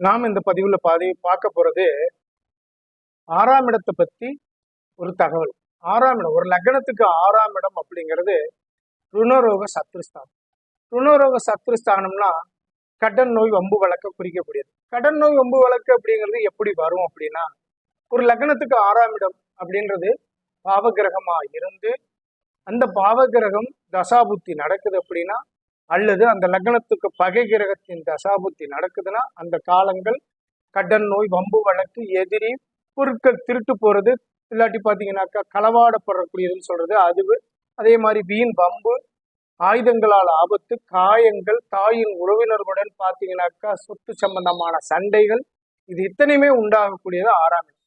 நாம் இந்த பதிவுல பாதி பார்க்க போறது ஆறாம் இடத்தை பத்தி ஒரு தகவல். ஆறாம் இடம் ஒரு லக்னத்துக்கு ஆறாம் இடம் அப்படிங்கிறது ருணரோக சத்ருஸ்தானம். ருணரோக சத்ருஸ்தானம்னா கடன் நோய் வம்பு வழக்க குறிக்கக்கூடியது. கடன் நோய் வம்பு வழக்கு அப்படிங்கிறது எப்படி வரும் அப்படின்னா ஒரு லக்னத்துக்கு ஆறாம் இடம் அப்படின்றது பாவகிரகமா இருந்து அந்த பாவகிரகம் தசாபுத்தி நடக்குது அப்படின்னா அல்லது அந்த லக்னத்துக்கு பகை கிரகத்தின் தசாபுத்தி நடக்குதுன்னா அந்த காலங்கள் கடன் நோய் வம்பு வழக்கு எதிரி பொருட்கள் திருட்டு போறது இல்லாட்டி பார்த்தீங்கன்னாக்கா களவாடப்படக்கூடியதுன்னு சொல்றது அதுவு. அதே மாதிரி வீண் வம்பு ஆயுதங்களால் ஆபத்து காயங்கள் தாயின் உறவினர்களுடன் பார்த்தீங்கன்னாக்கா சொத்து சம்பந்தமான சண்டைகள் இது இத்தனையுமே உண்டாகக்கூடியது ஆறாம் இடம்.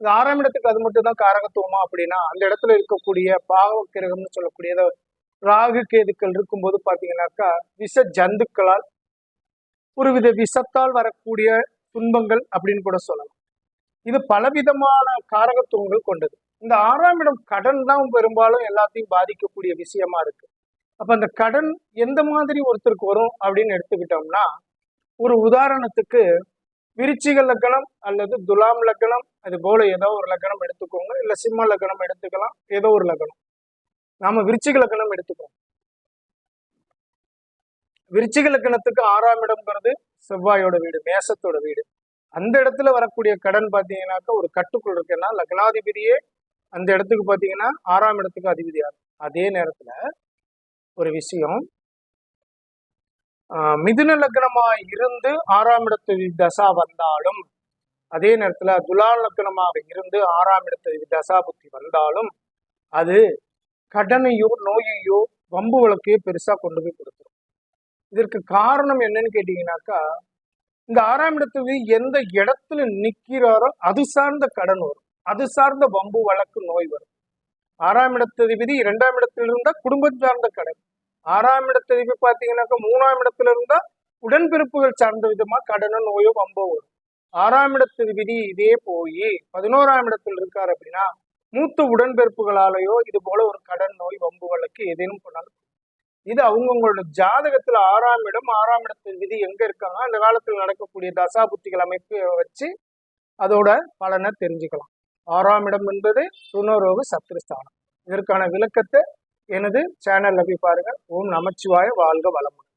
இது ஆறாம் இடத்துக்கு அது மட்டும் தான் காரகத்துவமா அப்படின்னா அந்த இடத்துல இருக்கக்கூடிய பாவ கிரகம்னு சொல்லக்கூடியதை ராகு கேதுக்கள் இருக்கும்போது பார்த்தீங்கன்னாக்கா விஷ ஜந்துக்களால் ஒருவித விஷத்தால் வரக்கூடிய துன்பங்கள் அப்படின்னு கூட சொல்லலாம். இது பலவிதமான காரகத்துவங்கள் கொண்டது. இந்த ஆறாம் இடம் கடன் தான் பெரும்பாலும் எல்லாத்தையும் பாதிக்கக்கூடிய விஷயமா இருக்கு. அப்ப அந்த கடன் எந்த மாதிரி ஒருத்தருக்கு வரும் அப்படின்னு எடுத்துக்கிட்டோம்னா ஒரு உதாரணத்துக்கு விருச்சிக லக்கணம் அல்லது துலாம் லக்கணம் அது போல ஏதோ ஒரு லக்கணம் எடுத்துக்கோங்க இல்ல சிம்ம லக்கணம் எடுத்துக்கலாம் ஏதோ ஒரு லக்கணம் நாம விருச்சிக லக்கணம் எடுத்துக்கிறோம். விருச்சிக லக்கணத்துக்கு ஆறாம் இடம்ங்கிறது செவ்வாயோட வீடு மேசத்தோட வீடு. அந்த இடத்துல வரக்கூடிய கடன் பார்த்தீங்கன்னாக்கா ஒரு கட்டுக்குள் இருக்குன்னா லக்னாதிபதியே அந்த இடத்துக்கு பார்த்தீங்கன்னா ஆறாம் இடத்துக்கு அதிபதியா இருக்கும் அதே நேரத்துல ஒரு விஷயம் மிதுன லக்னமா இருந்து ஆறாம் இடத்து தசா வந்தாலும் அதே நேரத்துல துலா லக்னமாக இருந்து ஆறாம் இடத்து தசா புத்தி வந்தாலும் அது கடனையோ நோயையோ வம்பு வழக்கையோ பெருசா கொண்டு போய் கொடுத்துரும். இதற்கு காரணம் என்னன்னு கேட்டீங்கன்னாக்கா இந்த ஆறாம் இடத்துக்கு எந்த இடத்துல நிக்கிறாரோ அது சார்ந்த கடன் வரும். அது சார்ந்த வம்பு வழக்கு நோய் வரும். ஆறாம் இடத்ததிபதி இரண்டாம் இடத்துல இருந்தா குடும்பம் சார்ந்த கடன். ஆறாம் இடத்ததிபதி பாத்தீங்கன்னாக்கா மூணாம் இடத்துல இருந்தா உடன்பிறப்புகள் சார்ந்த விதமா கடனோ நோயோ வம்போ வரும். ஆறாம் இடத்ததிபதி இதே போய் பதினோராம் இடத்துல இருக்காரு அப்படின்னா மூத்த உடன்பிறப்புகளாலேயோ இது போல ஒரு கடன் நோய் வம்பு வழக்கு ஏதேனும் பண்ணாலும் இது அவங்கவுங்களோட ஜாதகத்துல ஆறாம் இடம் ஆறாம் இடத்தின் விதி எங்க இருக்காங்க அந்த காலத்தில் நடக்கக்கூடிய தசா புத்திகள் அமைப்பு வச்சு அதோட பலனை தெரிஞ்சுக்கலாம். ஆறாம் இடம் என்பது ருணரோக சத்ருஸ்தானம். இதற்கான விளக்கத்தை எனது சேனல்ல போய் பாருங்க. ஓம் நமச்சிவாய வாழ்க வளமுடன்.